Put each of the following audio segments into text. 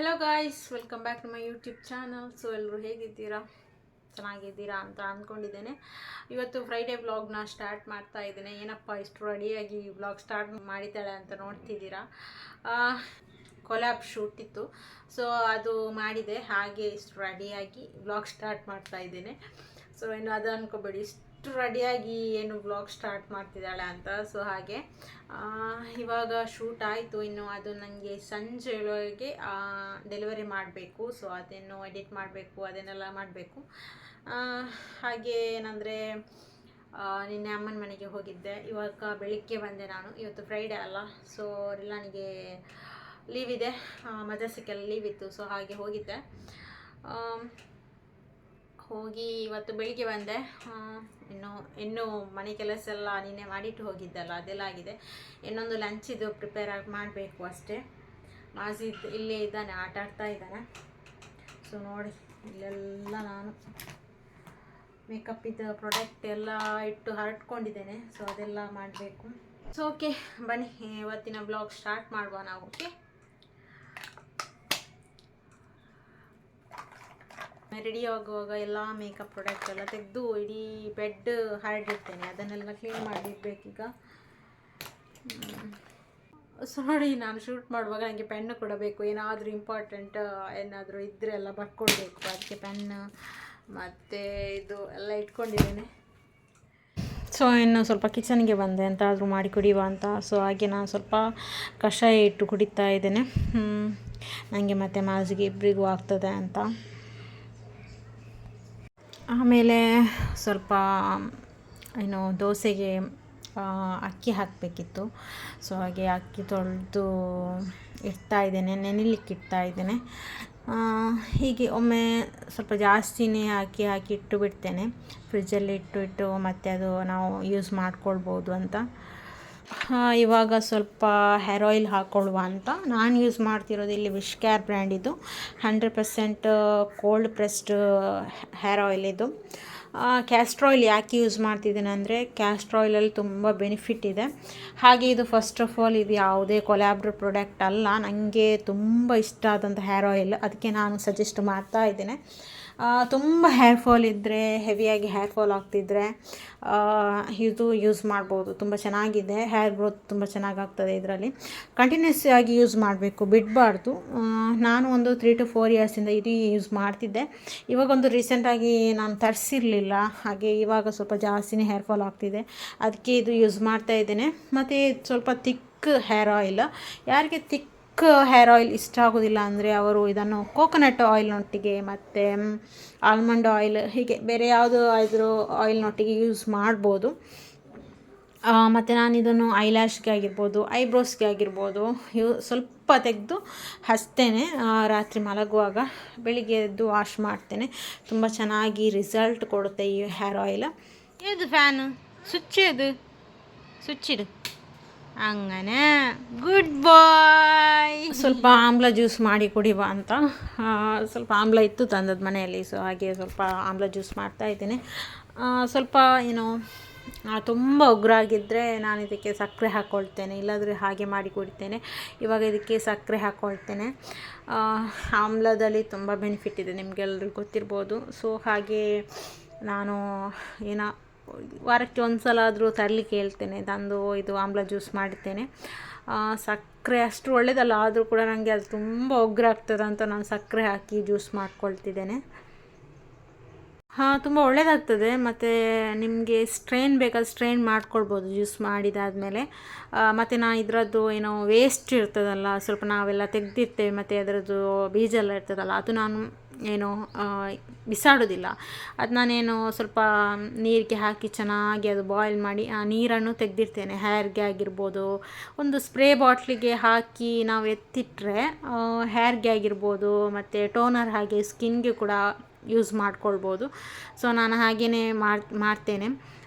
Guys welcome back to my YouTube channel so ಎಲ್ಲರೂ ಹೇಗಿದ್ದೀರಾ? ಚೆನ್ನಾಗಿದ್ದೀರಾ ಅಂತ ಅಂದ್ಕೊಂಡಿದ್ದೇನೆ. ಇವತ್ತು ಫ್ರೈಡೇ ವ್ಲಾಗ್ನ ಸ್ಟಾರ್ಟ್ ಮಾಡ್ತಾ ಇದ್ದೇನೆ. ಏನಪ್ಪ, ಇಷ್ಟು ರೆಡಿಯಾಗಿ ವ್ಲಾಗ್ ಸ್ಟಾರ್ಟ್ ಮಾಡಿದ್ದಾಳೆ ಅಂತ ನೋಡ್ತಿದ್ದೀರಾ? ಕೊಲ್ಯಾಬ್ ಶೂಟ್ ಇತ್ತು. ಸೊ ಅದು ಮಾಡಿದೆ. ಹಾಗೆ ಇಷ್ಟು ರೆಡಿಯಾಗಿ ವ್ಲಾಗ್ ಸ್ಟಾರ್ಟ್ ಮಾಡ್ತಾ ಇದ್ದೇನೆ. ಸೊ ಏನು ಅದು ಅನ್ಕೋಬೇಡಿ ಇಷ್ಟು ರೆಡಿಯಾಗಿ ಏನು ಬ್ಲಾಗ್ ಸ್ಟಾರ್ಟ್ ಮಾಡ್ತಿದ್ದಾಳೆ ಅಂತ ಸೊ ಹಾಗೆ ಇವಾಗ ಶೂಟ್ ಆಯಿತು, ಇನ್ನು ಅದು ನನಗೆ ಸಂಜೆಗೆ ಡೆಲಿವರಿ ಮಾಡಬೇಕು ಸೊ ಅದನ್ನು ಎಡಿಟ್ ಮಾಡಬೇಕು, ಅದನ್ನೆಲ್ಲ ಮಾಡಬೇಕು. ಹಾಗೆ ಏನಂದರೆ ನಿನ್ನೆ ಅಮ್ಮನ ಮನೆಗೆ ಹೋಗಿದ್ದೆ, ಇವಾಗ ಬೆಳಿಗ್ಗೆ ಬಂದೆ ನಾನು, ಇವತ್ತು ಫ್ರೈಡೇ ಅಲ್ಲ ಸೊ ನನಗೆ ಲೀವ್ ಇದೆ ಮದರ್ಸಕ್ಕೆಲ್ಲ ಲೀವ್ ಇತ್ತು ಸೊ ಹಾಗೆ ಹೋಗಿದ್ದೆ. ಹೋಗಿ ಇವತ್ತು ಬೆಳಿಗ್ಗೆ ಬಂದೆ. ಇನ್ನು ಇನ್ನು ಮನೆ ಕೆಲಸ ಎಲ್ಲ ನಿನ್ನೆ ಮಾಡಿಟ್ಟು ಹೋಗಿದ್ದಲ್ಲ, ಅದೆಲ್ಲ ಆಗಿದೆ. ಇನ್ನೊಂದು ಲಂಚಿದು ಪ್ರಿಪೇರ್ ಆಗಿ ಮಾಡಬೇಕು ಅಷ್ಟೇ. ಮಾಜಿದ್ ಇಲ್ಲೇ ಇದ್ದಾನೆ, ಆಟ ಆಡ್ತಾ ಇದ್ದಾನೆ. ಸೊ ನೋಡಿ, ಇಲ್ಲೆಲ್ಲ ನಾನು ಮೇಕಪ್ ಇದ್ದ ಪ್ರಾಡಕ್ಟ್ ಎಲ್ಲ ಇಟ್ಟು ಹರಟ್ಕೊಂಡಿದ್ದೇನೆ ಸೊ ಅದೆಲ್ಲ ಮಾಡಬೇಕು. ಸೊ ಓಕೆ ಬನ್ನಿ, ಇವತ್ತಿನ ಬ್ಲಾಗ್ ಸ್ಟಾರ್ಟ್ ಮಾಡುವ ನಾವು ಓಕೆ ರೆಡಿ ಆಗುವಾಗ ಎಲ್ಲ ಮೇಕಪ್ ಪ್ರಾಡಕ್ಟ್ ಎಲ್ಲ ತೆಗೆದು ಇಡೀ ಬೆಡ್ ಹರಡಿರ್ತೇನೆ. ಅದನ್ನೆಲ್ಲ ಕ್ಲೀನ್ ಮಾಡಿರ್ಬೇಕೀಗ ಸೊ ನೋಡಿ ನಾನು ಶೂಟ್ ಮಾಡುವಾಗ ನನಗೆ ಪೆನ್ನು ಕೊಡಬೇಕು. ಏನಾದರೂ ಇಂಪಾರ್ಟೆಂಟ್ ಏನಾದರೂ ಇದ್ದರೆ ಎಲ್ಲ ಬರ್ಕೊಳ್ಬೇಕು ಅದಕ್ಕೆ ಪೆನ್ ಮತ್ತು ಇದು ಎಲ್ಲ ಇಟ್ಕೊಂಡಿದ್ದೇನೆ. ಸೊ ಇನ್ನು ಸ್ವಲ್ಪ ಕಿಚನ್ಗೆ ಬಂದೆ. ಎಂತಾದರೂ ಮಾಡಿ ಕುಡಿಯುವ ಅಂತ. ಸೊ ಹಾಗೆ ನಾನು ಸ್ವಲ್ಪ ಕಷಾಯ ಇಟ್ಟು ಕುಡಿತಾ ಇದ್ದೇನೆ. ನನಗೆ ಮತ್ತು ಮಾಜಿಗೆ ಇಬ್ಬರಿಗೂ ಆಗ್ತದೆ ಅಂತ. ಆಮೇಲೆ ಸ್ವಲ್ಪ, ಏನು, ದೋಸೆಗೆ ಅಕ್ಕಿ ಹಾಕಬೇಕಿತ್ತು. ಸೊ, ಹಾಗೆ ಅಕ್ಕಿ ತೊಳೆದು ಇಡ್ತಾ ಇದ್ದೇನೆ, ನೆನಿಲಿಕ್ಕೆ ಇಡ್ತಾ ಇದ್ದೇನೆ. ಹೀಗೆ ಒಮ್ಮೆ ಸ್ವಲ್ಪ ಜಾಸ್ತಿನೇ ಹಾಕಿ ಹಾಕಿ ಇಟ್ಟು ಬಿಡ್ತೇನೆ. ಫ್ರಿಜ್ಜಲ್ಲಿ ಇಟ್ಟು ಇಟ್ಟು ಮತ್ತೆ ಅದು ನಾವು ಯೂಸ್ ಮಾಡ್ಕೊಳ್ಬೋದು ಅಂತ. ಇವಾಗ ಸ್ವಲ್ಪ ಹೇರ್ ಆಯಿಲ್ ಹಾಕ್ಕೊಳ್ಳುವ ಅಂತ. ನಾನು ಯೂಸ್ ಮಾಡ್ತಿರೋದು ಇಲ್ಲಿ ವಿಶ್ ಕೇರ್ ಇದು. Hundred percent cold pressed hair oil ಇದು. ಕ್ಯಾಸ್ಟ್ರ್ ಆಯಿಲ್ ಯಾಕೆ ಯೂಸ್ ಮಾಡ್ತಿದ್ದೀನಿ ಅಂದರೆ ಕ್ಯಾಸ್ಟ್ರ್ ಆಯಿಲಲ್ಲಿ ತುಂಬ ಬೆನಿಫಿಟ್ ಇದೆ. ಹಾಗೆ ಇದು ಫಸ್ಟ್ ಆಫ್ ಆಲ್ ಇದು ಯಾವುದೇ ಕೊಲ್ಯಾಬ್ರ ಪ್ರಾಡಕ್ಟ್ ಅಲ್ಲ. ನನಗೆ ತುಂಬ ಇಷ್ಟ ಆದಂಥ ಹೇರ್ ಆಯಿಲ್ ಅದಕ್ಕೆ ನಾನು ಸಜೆಸ್ಟ್ ಮಾಡ್ತಾ ಇದ್ದೇನೆ. ತುಂಬ ಹೇರ್ ಫಾಲ್ ಇದ್ದರೆ ಹೆವಿಯಾಗಿ ಹೇರ್ ಫಾಲ್ ಆಗ್ತಿದ್ರೆ ಇದು ಯೂಸ್ ಮಾಡ್ಬೋದು. ತುಂಬ ಚೆನ್ನಾಗಿದೆ. ಹೇರ್ ಗ್ರೋತ್ ತುಂಬ ಚೆನ್ನಾಗಾಗ್ತದೆ ಇದರಲ್ಲಿ. ಕಂಟಿನ್ಯೂಸ್ ಆಗಿ ಯೂಸ್ ಮಾಡಬೇಕು. ಬಿಡಬಾರ್ದು. ನಾನು ಒಂದು ತ್ರೀ ಟು ಫೋರ್ ಇಯರ್ಸಿಂದ ಇದು ಯೂಸ್ ಮಾಡ್ತಿದ್ದೆ. ಇವಾಗೊಂದು ರೀಸೆಂಟಾಗಿ ನಾನು ತರಿಸಿರಲಿಲ್ಲ. ಹಾಗೆ ಇವಾಗ ಸ್ವಲ್ಪ ಜಾಸ್ತಿನೇ ಹೇರ್ ಫಾಲ್ ಆಗ್ತಿದೆ. ಅದಕ್ಕೆ ಇದು ಯೂಸ್ ಮಾಡ್ತಾ ಇದ್ದೇನೆ. ಮತ್ತು ಸ್ವಲ್ಪ ತಿಕ್ ಹೇರ್ ಆಯಿಲ್ ಯಾರಿಗೆ ತಿಕ್ ಹೇರ್ ಆಯಿಲ್ ಇಷ್ಟ ಆಗೋದಿಲ್ಲ ಅಂದರೆ ಅವರು ಇದನ್ನು ಕೋಕೋನಟ್ ಆಯಿಲ್ನೊಟ್ಟಿಗೆ ಮತ್ತು ಆಲ್ಮಂಡ್ ಆಯಿಲ್ ಹೀಗೆ ಬೇರೆ ಯಾವುದು ಆದರೂ ಆಯಿಲ್ನೊಟ್ಟಿಗೆ ಯೂಸ್ ಮಾಡ್ಬೋದು. ಮತ್ತು ನಾನು ಇದನ್ನು ಐಲ್ಯಾಶ್ಗೆ ಆಗಿರ್ಬೋದು, ಐಬ್ರೋಸ್ಗೆ ಆಗಿರ್ಬೋದು ಯೂ ಸ್ವಲ್ಪ ತೆಗೆದು ಹಚ್ತೇನೆ. ರಾತ್ರಿ ಮಲಗುವಾಗ ಬೆಳಿಗ್ಗೆ ಎದ್ದು ವಾಶ್ ಮಾಡ್ತೇನೆ. ತುಂಬ ಚೆನ್ನಾಗಿ ರಿಸಲ್ಟ್ ಕೊಡುತ್ತೆ ಈ ಹೇರ್ ಆಯಿಲ್. ಇದು ಫ್ಯಾನು? ಸ್ವಿಚ್ ಇದು ಸ್ವಿಚ್ ಹಂಗನೆ. ಗುಡ್ ಬಾಯ್ ಸ್ವಲ್ಪ ಆಮ್ಲ ಜ್ಯೂಸ್ ಮಾಡಿ ಕುಡಿವಾ ಅಂತ. ಸ್ವಲ್ಪ ಆಮ್ಲ ಇತ್ತು ತಂದದ್ದು ಮನೆಯಲ್ಲಿ ಸೊ ಹಾಗೆ ಸ್ವಲ್ಪ ಆಮ್ಲ ಜ್ಯೂಸ್ ಮಾಡ್ತಾ ಇದ್ದೀನಿ. ಸ್ವಲ್ಪ ಏನು ತುಂಬ ಉಗ್ರಾಗಿದ್ದರೆ ನಾನು ಇದಕ್ಕೆ ಸಕ್ಕರೆ ಹಾಕ್ಕೊಳ್ತೇನೆ ಇಲ್ಲಾದರೆ ಹಾಗೆ ಮಾಡಿ ಕುಡಿತೇನೆ. ಇವಾಗ ಇದಕ್ಕೆ ಸಕ್ಕರೆ ಹಾಕ್ಕೊಳ್ತೇನೆ ಆಮ್ಲದಲ್ಲಿ ತುಂಬ ಬೆನಿಫಿಟ್ ಇದೆ ನಿಮಗೆಲ್ಲರಿಗೂ ಗೊತ್ತಿರ್ಬೋದು. ಸೊ ಹಾಗೆ ನಾನು, ಏನೋ ವಾರಕ್ಕೆ ಒಂದು ಸಲ ಆದರೂ ತರಲಿಕ್ಕೆ ಹೇಳ್ತೇನೆ, ತಂದು ಇದು ಆಮ್ಲ ಜ್ಯೂಸ್ ಮಾಡ್ತೇನೆ. ಸಕ್ಕರೆ ಅಷ್ಟು ಒಳ್ಳೆಯದಲ್ಲ ಆದರೂ ಕೂಡ ನನಗೆ ಅದು ತುಂಬ ಅಂತ ನಾನು ಸಕ್ಕರೆ ಹಾಕಿ ಜ್ಯೂಸ್ ಮಾಡ್ಕೊಳ್ತಿದ್ದೇನೆ. ಹಾಂ, ತುಂಬ ಒಳ್ಳೆಯದಾಗ್ತದೆ ಮತ್ತು ನಿಮಗೆ ಸ್ಟ್ರೈನ್ ಬೇಕಾದ್ರೆ ಸ್ಟ್ರೈನ್ ಮಾಡ್ಕೊಳ್ಬೋದು ಜ್ಯೂಸ್ ಮಾಡಿದಾದಮೇಲೆ. ಮತ್ತು ನಾನು ಇದರದ್ದು ಏನೋ ವೇಸ್ಟ್ ಇರ್ತದಲ್ಲ, ಸ್ವಲ್ಪ ನಾವೆಲ್ಲ ತೆಗೆದಿರ್ತೇವೆ, ಮತ್ತು ಅದರದ್ದು ಬೀಜ ಎಲ್ಲ ಇರ್ತದಲ್ಲ, ಅದು ನಾನು ಏನು ಬಿಸಾಡೋದಿಲ್ಲ. ಅದು ನಾನೇನು ಸ್ವಲ್ಪ ನೀರಿಗೆ ಹಾಕಿ ಚೆನ್ನಾಗಿ ಅದು ಬಾಯ್ಲ್ ಮಾಡಿ, ಆ, ನೀರನ್ನು ತೆಗೆದಿರ್ತೇನೆ. ಹೇರ್ಗೆ ಆಗಿರ್ಬೋದು, ಒಂದು ಸ್ಪ್ರೇ ಬಾಟ್ಲಿಗೆ ಹಾಕಿ ನಾವು ಎತ್ತಿಟ್ರೆ ಹೇರ್ಗೆ ಆಗಿರ್ಬೋದು, ಮತ್ತು ಟೋನರ್ ಹಾಗೆ ಸ್ಕಿನ್ಗೆ ಕೂಡ ಯೂಸ್ ಮಾಡ್ಕೊಳ್ಬೋದು. ಸೊ ನಾನು ಹಾಗೆಯೇ ಮಾಡ್, ಮಾಡ್ತೇನೆ.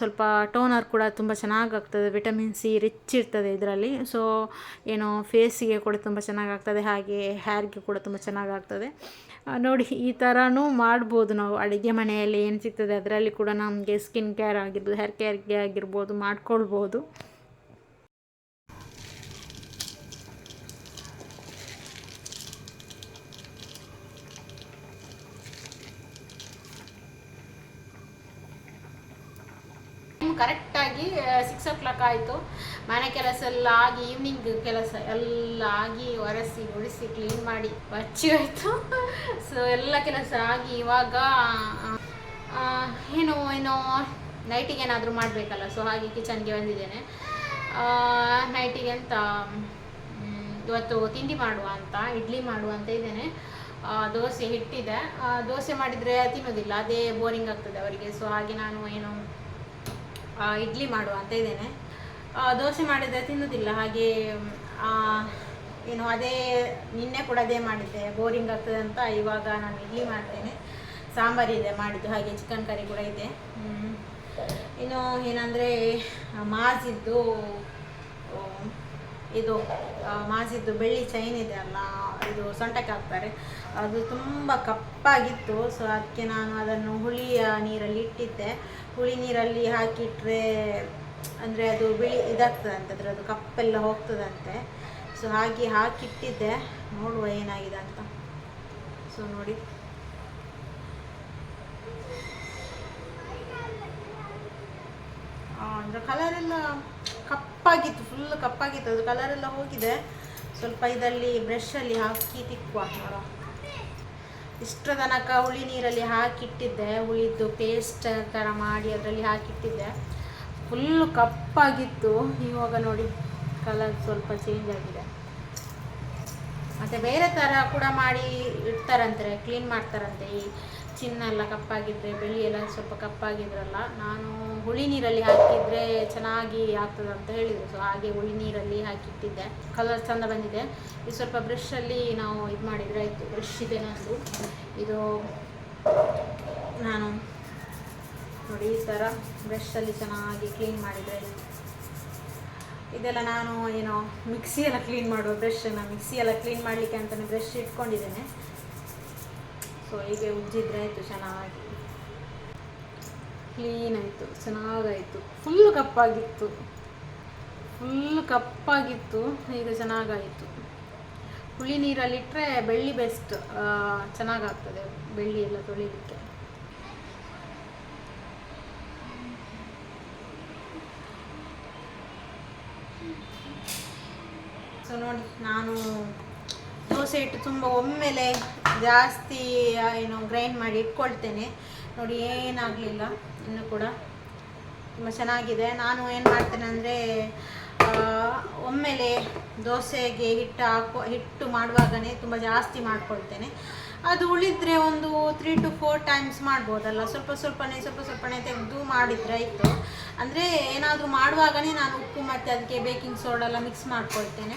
ಸ್ವಲ್ಪ ಟೋನರ್ ಕೂಡ ತುಂಬ ಚೆನ್ನಾಗಾಗ್ತದೆ ವಿಟಮಿನ್ ಸಿ ರಿಚ್ ಇರ್ತದೆ ಇದರಲ್ಲಿ. ಸೊ ಏನು ಫೇಸಿಗೆ ಕೂಡ ತುಂಬ ಚೆನ್ನಾಗಾಗ್ತದೆ, ಹಾಗೆ ಹೇರ್ಗೆ ಕೂಡ ತುಂಬ ಚೆನ್ನಾಗಾಗ್ತದೆ. ಆಗ್ತದೆ ನೋಡಿ, ಈ ಥರನೂ ಮಾಡ್ಬೋದು ನಾವು. ಅಡುಗೆ ಮನೆಯಲ್ಲಿ ಏನು ಸಿಗ್ತದೆ, ಅದರಲ್ಲಿ ಕೂಡ ನಮಗೆ ಸ್ಕಿನ್ ಕೇರ್ ಆಗಿರ್ಬೋದು ಹೇರ್ ಕೇರ್ಗೆ ಆಗಿರ್ಬೋದು, ಮಾಡ್ಕೊಳ್ಬೋದು. ಕರೆಕ್ಟಾಗಿ ಸಿಕ್ಸ್ ಓ ಕ್ಲಾಕ್ ಆಯಿತು. ಮನೆ ಕೆಲಸ ಎಲ್ಲ ಆಗಿ ಈವ್ನಿಂಗ್ ಕೆಲಸ ಎಲ್ಲ ಆಗಿ, ಒರೆಸಿ ಉಳಿಸಿ ಕ್ಲೀನ್ ಮಾಡಿ, ಬಚ್ಚಿ ಹೋಯ್ತು. ಸೊ ಎಲ್ಲ ಕೆಲಸ ಆಗಿ, ಇವಾಗ ಏನೋ, ಏನು ನೈಟಿಗೆ ಏನಾದರೂ ಮಾಡಬೇಕಲ್ಲ. ಸೊ ಹಾಗೆ ಕಿಚನ್ಗೆ ಬಂದಿದ್ದೇನೆ. ನೈಟಿಗೆ ಅಂತ ಇವತ್ತು ತಿಂಡಿ ಮಾಡುವ ಅಂತ, ಇಡ್ಲಿ ಮಾಡುವ ಅಂತ ಇದ್ದೇನೆ. ದೋಸೆ ಹಿಟ್ಟಿದೆ. ದೋಸೆ ಮಾಡಿದರೆ ತಿನ್ನೋದಿಲ್ಲ. ಅದೇ ಬೋರಿಂಗ್ ಆಗ್ತದೆ ಅವರಿಗೆ. ಸೊ ಹಾಗೆ ನಾನು, ಏನು ಇಡ್ಲಿ ಮಾಡುವ ಅಂತ ಇದ್ದೇನೆ. ದೋಸೆ ಮಾಡಿದರೆ ತಿನ್ನೋದಿಲ್ಲ, ಹಾಗೆ ಏನು, ಅದೇ, ನಿನ್ನೆ ಕೂಡ ಅದೇ ಮಾಡಿದ್ದೆ, ಬೋರಿಂಗ್ ಆಗ್ತದೆ ಅಂತ ಇವಾಗ ನಾನು ಇಡ್ಲಿ ಮಾಡ್ತೇನೆ. ಸಾಂಬಾರಿದೆ ಮಾಡಿದ್ದು, ಹಾಗೆ ಚಿಕನ್ ಕರಿ ಕೂಡ ಇದೆ. ಇನ್ನು ಏನಂದರೆ ಮಾಜಿದ್ದು ಇದು ಮಾಸಿದ್ದು ಬೆಳ್ಳಿ ಚೈನ್ ಇದೆ ಅಲ್ಲ, ಇದು ಸೊಂಟಕ್ಕೆ ಹಾಕ್ತಾರೆ. ಅದು ತುಂಬ ಕಪ್ಪಾಗಿತ್ತು, ಸೊ ಅದಕ್ಕೆ ನಾನು ಅದನ್ನು ಹುಳಿಯ ನೀರಲ್ಲಿ ಇಟ್ಟಿದ್ದೆ. ಹುಳಿ ನೀರಲ್ಲಿ ಹಾಕಿಟ್ರೆ ಅಂದರೆ ಅದು ಬಿಳಿ ಇದಾಗ್ತದಂತೆ ಅದರದ್ದು ಕಪ್ಪೆಲ್ಲ ಹೋಗ್ತದಂತೆ. ಸೊ ಹಾಗೆ ಹಾಕಿಟ್ಟಿದ್ದೆ. ನೋಡುವ ಏನಾಗಿದೆ ಅಂತ. ಸೊ ನೋಡಿ. ಅಂದರೆ ಕಲರ್ ಎಲ್ಲ ಕಪ್ಪಾಗಿತ್ತು ಫುಲ್ ಕಪ್ಪಾಗಿತ್ತು. ಅದು ಕಲರ್ ಎಲ್ಲ ಹೋಗಿದೆ. ಸ್ವಲ್ಪ ಇದರಲ್ಲಿ ಬ್ರಷಲ್ಲಿ ಹಾಕಿ ತಿಕ್ಕುವ. ನೋಡುವ. ಇಷ್ಟರ ತನಕ ಹುಳಿ ನೀರಲ್ಲಿ ಹಾಕಿಟ್ಟಿದ್ದೆ. ಹುಳಿದ್ದು ಪೇಸ್ಟ್ ಥರ ಮಾಡಿ ಅದರಲ್ಲಿ ಹಾಕಿಟ್ಟಿದ್ದೆ. ಫುಲ್ಲು ಕಪ್ಪಾಗಿತ್ತು. ಇವಾಗ ನೋಡಿ ಕಲರ್ ಸ್ವಲ್ಪ ಚೇಂಜ್ ಆಗಿದೆ. ಮತ್ತು ಬೇರೆ ಥರ ಕೂಡ ಮಾಡಿ ಇಡ್ತಾರಂತೆ ಕ್ಲೀನ್ ಮಾಡ್ತಾರಂತೆ. ಈ ಚಿನ್ನ ಎಲ್ಲ ಕಪ್ಪಾಗಿದ್ದರೆ ಬೆಳ್ಳಿ ಎಲ್ಲ ಸ್ವಲ್ಪ ಕಪ್ಪಾಗಿದ್ರಲ್ಲ, ನಾನು ಹುಳಿ ನೀರಲ್ಲಿ ಹಾಕಿದರೆ ಚೆನ್ನಾಗಿ ಆಗ್ತದೆ ಅಂತ ಹೇಳಿದರು. ಸೊ ಹಾಗೆ ಹುಳಿ ನೀರಲ್ಲಿ ಹಾಕಿಟ್ಟಿದ್ದೆ. ಕಲರ್ ಚೆಂದ ಬಂದಿದೆ. ಇದು ಸ್ವಲ್ಪ ಬ್ರಷಲ್ಲಿ ನಾವು ಇದು ಮಾಡಿದರೆ ಆಯಿತು. ಬ್ರಷ್ ಇದೆ ನಂದು. ಇದು ನಾನು ನೋಡಿ, ಈ ಥರ ಬ್ರಷಲ್ಲಿ ಚೆನ್ನಾಗಿ ಕ್ಲೀನ್ ಮಾಡಿದರೆ ಇದೆಲ್ಲ ನಾನು ಏನೋ ಮಿಕ್ಸಿ ಎಲ್ಲ ಕ್ಲೀನ್ ಮಾಡುವ ಬ್ರಷನ್ನು ಮಿಕ್ಸಿ ಎಲ್ಲ ಕ್ಲೀನ್ ಮಾಡಲಿಕ್ಕೆ ಅಂತಲೇ ಬ್ರಷ್ ಇಟ್ಕೊಂಡಿದ್ದೇನೆ. ಸೊ ಹೀಗೆ ಉಜ್ಜಿದ್ರೆ ಆಯಿತು ಚೆನ್ನಾಗಿ. ಕ್ಲೀನ್ ಆಯಿತು, ಚೆನ್ನಾಗಾಯಿತು. ಫುಲ್ ಕಪ್ಪಾಗಿತ್ತು. ಫುಲ್ ಕಪ್ಪಾಗಿತ್ತು, ಈಗ ಚೆನ್ನಾಗಾಯಿತು. ಹುಳಿ ನೀರಲ್ಲಿಟ್ಟರೆ ಬೆಳ್ಳಿ ಬೆಸ್ಟ್ ಚೆನ್ನಾಗಾಗ್ತದೆ ಬೆಳ್ಳಿ ಎಲ್ಲ ತೊಳಿಲಿಕ್ಕೆ. ಸೊ ನೋಡಿ, ನಾನು ದೋಸೆ ಇಟ್ಟು ತುಂಬ ಒಮ್ಮೆಲೆ ಜಾಸ್ತಿ ಏನು ಗ್ರೈಂಡ್ ಮಾಡಿ ಇಟ್ಕೊಳ್ತೇನೆ. ನೋಡಿ, ಏನಾಗಲಿಲ್ಲ. ಇನ್ನು ಕೂಡ ತುಂಬ ಚೆನ್ನಾಗಿದೆ. ನಾನು ಏನು ಮಾಡ್ತೇನೆ ಅಂದರೆ ಒಮ್ಮೆಲೆ ದೋಸೆಗೆ ಹಿಟ್ಟು ಹಾಕೋ, ಹಿಟ್ಟು ಮಾಡುವಾಗನೇ ತುಂಬ ಜಾಸ್ತಿ ಮಾಡ್ಕೊಳ್ತೇನೆ. ಅದು ಉಳಿದ್ರೆ ಒಂದು ತ್ರೀ ಟು ಫೋರ್ ಟೈಮ್ಸ್ ಮಾಡ್ಬೋದಲ್ಲ. ಸ್ವಲ್ಪ ಸ್ವಲ್ಪನೇ ಸ್ವಲ್ಪ ಸ್ವಲ್ಪನೇ ತೆಗೆದು ಮಾಡಿದರೆ ಆಯಿತು. ಅಂದರೆ ಏನಾದರೂ ಮಾಡುವಾಗನೇ ನಾನು ಉಪ್ಪು ಮತ್ತು ಅದಕ್ಕೆ ಬೇಕಿಂಗ್ ಸೋಡೆಲ್ಲ ಮಿಕ್ಸ್ ಮಾಡ್ಕೊಳ್ತೇನೆ.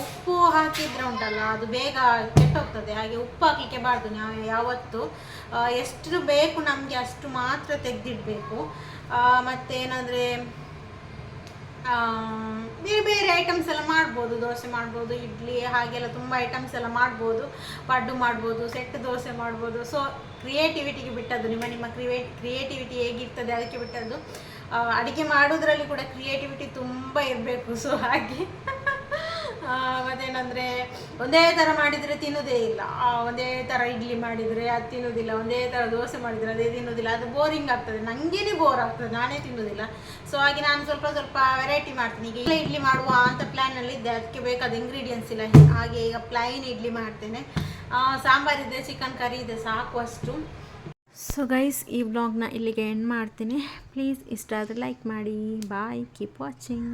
ಉಪ್ಪು ಹಾಕಿದ್ರೆ ಉಂಟಲ್ಲ, ಅದು ಬೇಗ ಕೆಟ್ಟೋಗ್ತದೆ. ಹಾಗೆ ಉಪ್ಪು ಹಾಕಲಿಕ್ಕೆ ಬಾರ್ದು ನಾವು ಯಾವತ್ತು. ಎಷ್ಟು ಬೇಕು ನಮಗೆ ಅಷ್ಟು ಮಾತ್ರ ತೆಗೆದಿಡಬೇಕು. ಮತ್ತೇನಾದರೆ ಬೇರೆ ಬೇರೆ ಐಟಮ್ಸ್ ಎಲ್ಲ ಮಾಡ್ಬೋದು. ದೋಸೆ ಮಾಡ್ಬೋದು, ಇಡ್ಲಿ, ಹಾಗೆಲ್ಲ ತುಂಬ ಐಟಮ್ಸ್ ಎಲ್ಲ ಮಾಡ್ಬೋದು. ಪಡ್ಡು ಮಾಡ್ಬೋದು, ಸೆಟ್ ದೋಸೆ ಮಾಡ್ಬೋದು. ಸೊ ಕ್ರಿಯೇಟಿವಿಟಿಗೆ ಬಿಟ್ಟದ್ದು, ನಿಮ್ಮ ನಿಮ್ಮ ಕ್ರಿಯೇ ಕ್ರಿಯೇಟಿವಿಟಿ ಹೇಗಿರ್ತದೆ ಅದಕ್ಕೆ ಬಿಟ್ಟದ್ದು. ಅಡಿಗೆ ಮಾಡೋದ್ರಲ್ಲಿ ಕೂಡ ಕ್ರಿಯೇಟಿವಿಟಿ ತುಂಬ ಇರಬೇಕು. ಸೊ ಹಾಗೆ. ಮತ್ತೇನಂದರೆ ಒಂದೇ ಥರ ಮಾಡಿದರೆ ತಿನ್ನೋದೇ ಇಲ್ಲ. ಒಂದೇ ಥರ ಇಡ್ಲಿ ಮಾಡಿದರೆ ಅದು ತಿನ್ನೋದಿಲ್ಲ, ಒಂದೇ ಥರ ದೋಸೆ ಮಾಡಿದರೆ ಅದೇ ತಿನ್ನೋದಿಲ್ಲ. ಅದು ಬೋರಿಂಗ್ ಆಗ್ತದೆ. ನನಗೇನೆ ಬೋರ್ ಆಗ್ತದೆ. ನಾನೇ ತಿನ್ನೋದಿಲ್ಲ. ಸೊ ಹಾಗೆ ನಾನು ಸ್ವಲ್ಪ ಸ್ವಲ್ಪ ವೆರೈಟಿ ಮಾಡ್ತೀನಿ. ಈಗ ಇಡ್ಲಿ ಮಾಡುವ ಅಂತ ಪ್ಲ್ಯಾನಲ್ಲಿ ಇದ್ದೆ. ಅದಕ್ಕೆ ಬೇಕಾದ ಇಂಗ್ರೀಡಿಯೆಂಟ್ಸ್ ಇಲ್ಲ ಹಾಗೆ ಈಗ ಪ್ಲೈನ್ ಇಡ್ಲಿ ಮಾಡ್ತೇನೆ. ಸಾಂಬಾರಿದೆ ಚಿಕನ್ ಕರಿ ಇದೆ. ಸಾಕು ಅಷ್ಟು. ಸೊ ಗೈಸ್ ಈ ವ್ಲಾಗ್ನ ಇಲ್ಲಿಗೆ ಎಂಡ್ ಮಾಡ್ತೀನಿ. ಪ್ಲೀಸ್ ಇಷ್ಟ ಆದರೆ ಲೈಕ್ ಮಾಡಿ. ಬಾಯ್ ಕೀಪ್ ವಾಚಿಂಗ್